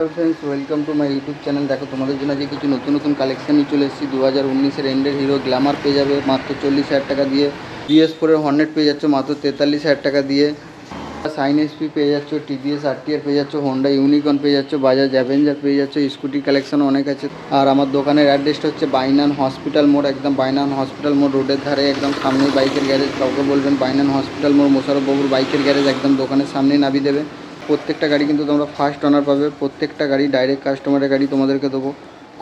Friends welcome to my YouTube channel দেখো, তোমাদের জন্য আজকে কিছু নতুন নতুন কালেকশন চলে এসেছি। দু হাজার উনিশের এন্ডের হিরো গ্ল্যামার পেয়ে যাবে, মাত্র চল্লিশ হাজার টাকা দিয়ে। বিএস ফোরের হন্ড্রেড পেয়ে যাচ্ছ, মাত্র তেতাল্লিশ হাজার টাকা দিয়ে। সাইন এসপি পেয়ে যাচ্ছ টিভিএস আরটিআর পেয়ে যাচ্ছ হোন্ডা ইউনিকর্ন পেয়ে যাচ্ছ বাজাজ অ্যাভেঞ্জার পেয়ে যাচ্ছ স্কুটি কালেকশন অনেক আছে। আর আমার দোকানের অ্যাড্রেসটা হচ্ছে বাইনান হসপিটাল মোড়, একদম বাইনান হসপিটাল মোড় রোডের ধারে, একদম সামনেই বাইকের গ্যারেজ কাউকে বলবেন বাইনান হসপিটাল মোড় মোশারফ বাবুর বাইকের গ্যারেজ একদম দোকানের সামনেই নামিয়ে দেবে। প্রত্যেকটা গাড়ি কিন্তু তোমরা ফার্স্ট অনার পাবে। প্রত্যেকটা গাড়ি ডাইরেক্ট কাস্টমারের গাড়ি তোমাদেরকে দেবো।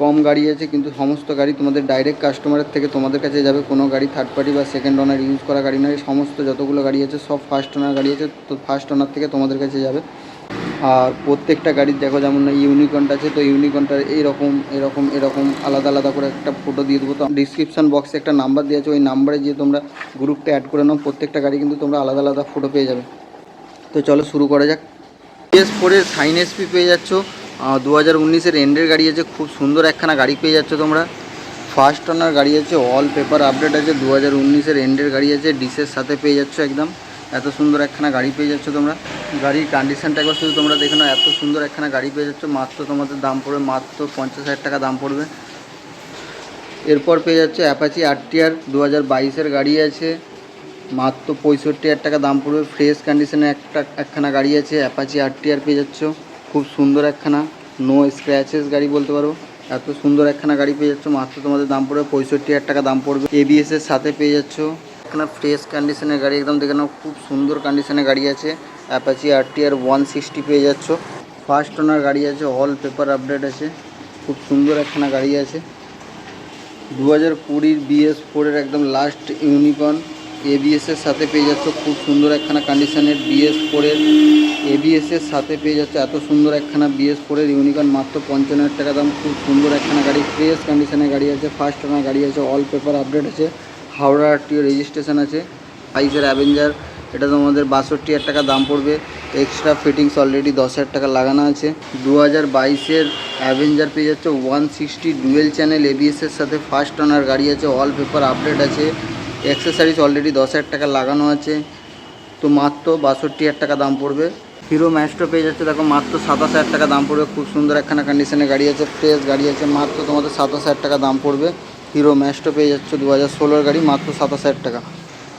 কম গাড়ি আছে, কিন্তু সমস্ত গাড়ি তোমাদের ডাইরেক্ট কাস্টমারের থেকে তোমাদের কাছে যাবে। কোনো গাড়ি থার্ড পার্টি বা সেকেন্ড অনার ইউজ করা গাড়ি নয়। সমস্ত যতগুলো গাড়ি আছে, সব ফার্স্ট অনার গাড়ি আছে, তো ফার্স্ট অনার থেকে তোমাদের কাছে যাবে। আর প্রত্যেকটা গাড়ির দেখো যেমন না ইউনিকর্নটা আছে, তো ইউনিকর্নটার এইরকম এরকম এরকম আলাদা আলাদা করে একটা ফটো দিয়ে দেবো। তো ডিসক্রিপশন বক্সে একটা নাম্বার দিয়ে আছে। ওই নাম্বারে গিয়ে তোমরা গ্রুপটা অ্যাড করে নাও। প্রত্যেকটা গাড়ি কিন্তু তোমরা আলাদা আলাদা ফটো পেয়ে যাবে। তো চলো শুরু করা যাক। এস ফোরের সাইন এসপি পেয়ে যাচ্ছ। দু হাজার উনিশের এন্ডের গাড়ি আছে, খুব সুন্দর একখানা গাড়ি পেয়ে যাচ্ছ তোমরা। ফার্স্ট ওনার গাড়ি আছে অল পেপার আপডেট আছে দু হাজার উনিশের এন্ডের গাড়ি আছে, ডিসের সাথে পেয়ে যাচ্ছ একদম। এত সুন্দর একখানা গাড়ি পেয়ে যাচ্ছ তোমরা। গাড়ির কন্ডিশনটা একবার শুধু তোমরা দেখে নাও, এত সুন্দর একখানা গাড়ি পেয়ে যাচ্ছ। মাত্র তোমাদের দাম পড়বে, মাত্র পঞ্চাশ হাজার টাকা দাম পড়বে। এরপর পেয়ে যাচ্ছে অ্যাপাচি আরটিআর দু হাজার বাইশের গাড়ি আছে। মাত্র পঁয়ষট্টি হাজার টাকা দাম পড়বে। ফ্রেশ কন্ডিশনে একটা, একখানা গাড়ি আছে অ্যাপাচি আর আরটিআর পেয়ে যাচ্ছ। খুব সুন্দর একখানা নো স্ক্র্যাচেস গাড়ি বলতে পারো। এত সুন্দর একখানা গাড়ি পেয়ে যাচ্ছ, মাত্র তোমাদের দাম পড়বে পঁয়ষট্টি হাজার টাকা দাম পড়বে। এবিএস এর সাথে পেয়ে যাচ্ছ। একখানা ফ্রেশ কন্ডিশনের গাড়ি, একদম দেখে নাও, খুব সুন্দর কন্ডিশনের গাড়ি আছে। অ্যাপাচি আরটিআর ওয়ান সিক্সটি পেয়ে যাচ্ছ। ফার্স্ট ওনার গাড়ি আছে অল পেপার আপডেট আছে। খুব সুন্দর একখানা গাড়ি আছে। দু হাজার কুড়ির বিএস ফোরের একদম লাস্ট ইউনিকর্ন এবিএসের সাথে পেয়ে যাচ্ছ। খুব সুন্দর একখানা কন্ডিশনের বিএস ফোরের এবিএসের সাথে পেয়ে যাচ্ছে এত সুন্দর একখানা বিএস ফোরের ইউনিকর্ন মাত্র পঞ্চান্ন হাজার টাকা দাম। খুব সুন্দর একখানা গাড়ি। ফ্রেশ কন্ডিশনের গাড়ি আছে। ফার্স্ট ওনার গাড়ি আছে। অল পেপার আপডেট আছে। হাওড়া আরটিও রেজিস্ট্রেশন আছে। বাইশের অ্যাভেঞ্জার এটা তোমাদের বাষট্টি হাজার টাকা দাম পড়বে। এক্সট্রা ফিটিংস অলরেডি দশ হাজার টাকা লাগানো আছে। দু হাজার বাইশের অ্যাভেঞ্জার পেয়ে যাচ্ছে। ওয়ান সিক্সটি ডুয়েল চ্যানেল এবিএসের সাথে ফার্স্ট ওনার গাড়ি আছে। অল পেপার আপডেট আছে। অ্যাক্সেসারিজ অলরেডি দশ হাজার টাকা লাগানো আছে। তো মাত্র বাষট্টি হাজার টাকা দাম পড়বে। হিরো ম্যাস্ট্রো পেয়ে যাচ্ছে, দেখো মাত্র সাতাশ হাজার টাকা দাম পড়বে। খুব সুন্দর একখানা কন্ডিশনে গাড়ি আছে ফ্রেশ গাড়ি আছে, মাত্র তোমাদের সাতাশ হাজার টাকা দাম পড়বে। হিরো ম্যাস্ট্রো পেয়ে যাচ্ছে দু হাজার ষোলোর গাড়ি, মাত্র সাতাশ হাজার টাকা।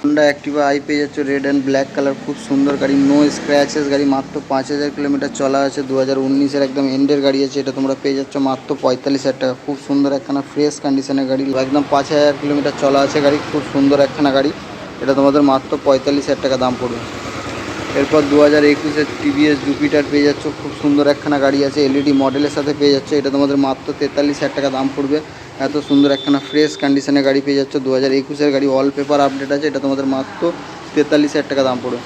হন্ডা অ্যাক্টিভা আই পেয়ে যাচ্ছে রেড অ্যান্ড ব্ল্যাক কালার খুব সুন্দর গাড়ি নো স্ক্র্যাচেস গাড়ি, মাত্র পাঁচ হাজার কিলোমিটার চলা আছে দু হাজার উনিশের একদম এন্ডের গাড়ি আছে, এটা তোমরা পেয়ে যাচ্ছ মাত্র পঁয়তাল্লিশ হাজার টাকা, খুব সুন্দর একখানা ফ্রেশ কন্ডিশনের গাড়ি, একদম পাঁচ হাজার কিলোমিটার চলা আছে গাড়ি, খুব সুন্দর একখানা গাড়ি, এটা তোমাদের মাত্র পঁয়তাল্লিশ হাজার টাকা দাম পড়বে। এরপর দু হাজার একুশের টিভিএস জুপিটার পেয়ে যাচ্ছ। খুব সুন্দর একখানা গাড়ি আছে এলইডি মডেলের সাথে পেয়ে যাচ্ছে। এটা তোমাদের মাত্র তেতাল্লিশ হাজার টাকা দাম পড়বে। এত সুন্দর একখানা ফ্রেশ কন্ডিশনের গাড়ি পেয়ে যাচ্ছ। দু হাজার একুশের গাড়ি অল পেপার আপডেট আছে। এটা তোমাদের মাত্র তেতাল্লিশ হাজার টাকা দাম পড়বে।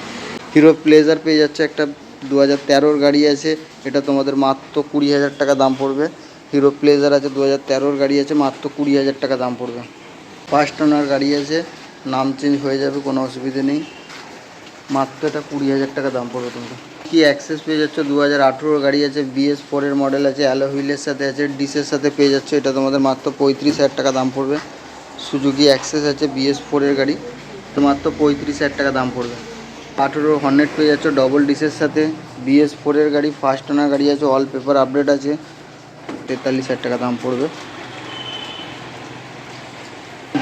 হিরো প্লেজার পেয়ে যাচ্ছে একটা দু হাজার তেরোর গাড়ি আছে। এটা তোমাদের মাত্র কুড়ি হাজার টাকা দাম পড়বে। হিরো প্লেজার আছে দু হাজার তেরোর গাড়ি আছে। মাত্র কুড়ি হাজার টাকা দাম পড়বে। ফার্স্ট ওনার গাড়ি আছে। নাম চেঞ্জ হয়ে যাবে, কোনো অসুবিধে নেই। মাত্র এটা কুড়ি হাজার টাকা দাম পড়বে তোমরা কি অ্যাক্সেস পেয়ে যাচ্ছ? দু হাজার আঠেরোর গাড়ি আছে বিএস ফোরের মডেল আছে অ্যালো হুইলের সাথে আছে ডিসের সাথে পেয়ে যাচ্ছ। এটা তোমাদের মাত্র পঁয়ত্রিশ হাজার টাকা দাম পড়বে। সুজুকি অ্যাক্সেস আছে বিএস ফোরের গাড়ি। তো মাত্র পঁয়ত্রিশ হাজার টাকা দাম পড়বে। আঠেরো হন্ড্রেড পেয়ে যাচ্ছ ডবল ডিসের সাথে। বিএস ফোরের গাড়ি ফার্স্ট ওনার গাড়ি আছে অল পেপার আপডেট আছে। তেতাল্লিশ হাজার টাকা দাম পড়বে।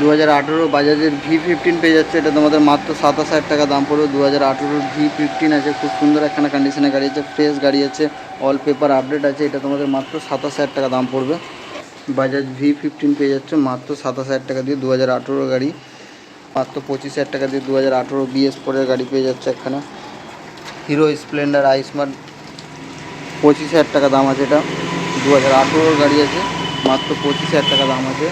দু হাজার আঠেরো বাজাজের ভি ফিফটিন পেয়ে যাচ্ছে। এটা তোমাদের মাত্র সাতাশ হাজার টাকা দাম পড়বে। দু হাজার আঠেরোর ভি ফিফটিন আছে। খুব সুন্দর একখানা কন্ডিশনের গাড়ি আছে। ফ্রেশ গাড়ি আছে। অল পেপার আপডেট আছে। এটা তোমাদের মাত্র সাতাশ হাজার টাকা দাম পড়বে। বাজাজ ভি ফিফটিন পেয়ে যাচ্ছে মাত্র সাতাশ হাজার টাকা দিয়ে দু হাজার আঠেরো গাড়ি। মাত্র পঁচিশ হাজার টাকা দিয়ে দু হাজার আঠেরো বিএস ফোরের গাড়ি পেয়ে যাচ্ছে একখানা। হিরো স্প্লেন্ডার আইসমার্ট পঁচিশ হাজার টাকা দাম আছে এটা। দু হাজার আঠেরোর গাড়ি আছে। মাত্র পঁচিশ হাজার টাকা দাম আছে।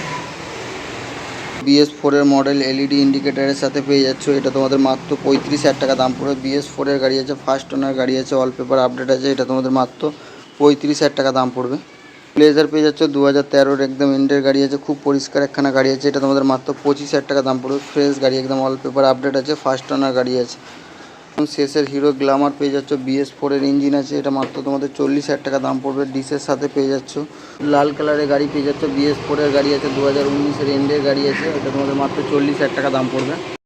বিএস ফোরের মডেল এলইডি ইন্ডিকেটারের সাথে পেয়ে যাচ্ছ। এটা তোমাদের মাত্র পঁয়ত্রিশ হাজার টাকা দাম পড়বে। বিএস ফোরের গাড়ি আছে ফার্স্ট ওনার গাড়ি আছে অল পেপার আপডেট আছে, এটা তোমাদের মাত্র পঁয়ত্রিশ হাজার টাকা দাম পড়বে। প্লেজার পেয়ে যাচ্ছ দু হাজার তেরোর একদম ইন্ডের গাড়ি আছে, খুব পরিষ্কার একখানা গাড়ি আছে, এটা তোমাদের মাত্র পঁচিশ হাজার টাকা দাম পড়বে। ফ্রেশ গাড়ি, একদম অল পেপার আপডেট আছে ফার্স্ট ওনার গাড়ি আছে। শেষের হিরো গ্লামার পেয়ে যাচ্ছ বিএস ফোরের ইঞ্জিন আছে, এটা মাত্র তোমাদের চল্লিশ হাজার টাকা দাম পড়বে, ডিসের সাথে পেয়ে যাচ্ছ। লাল কালারের গাড়ি পেয়ে যাচ্ছ বিএস ফোরের গাড়ি আছে, দু হাজার উনিশের এন্ডের গাড়ি আছে, এটা তোমাদের মাত্র চল্লিশ হাজার টাকা দাম পড়বে।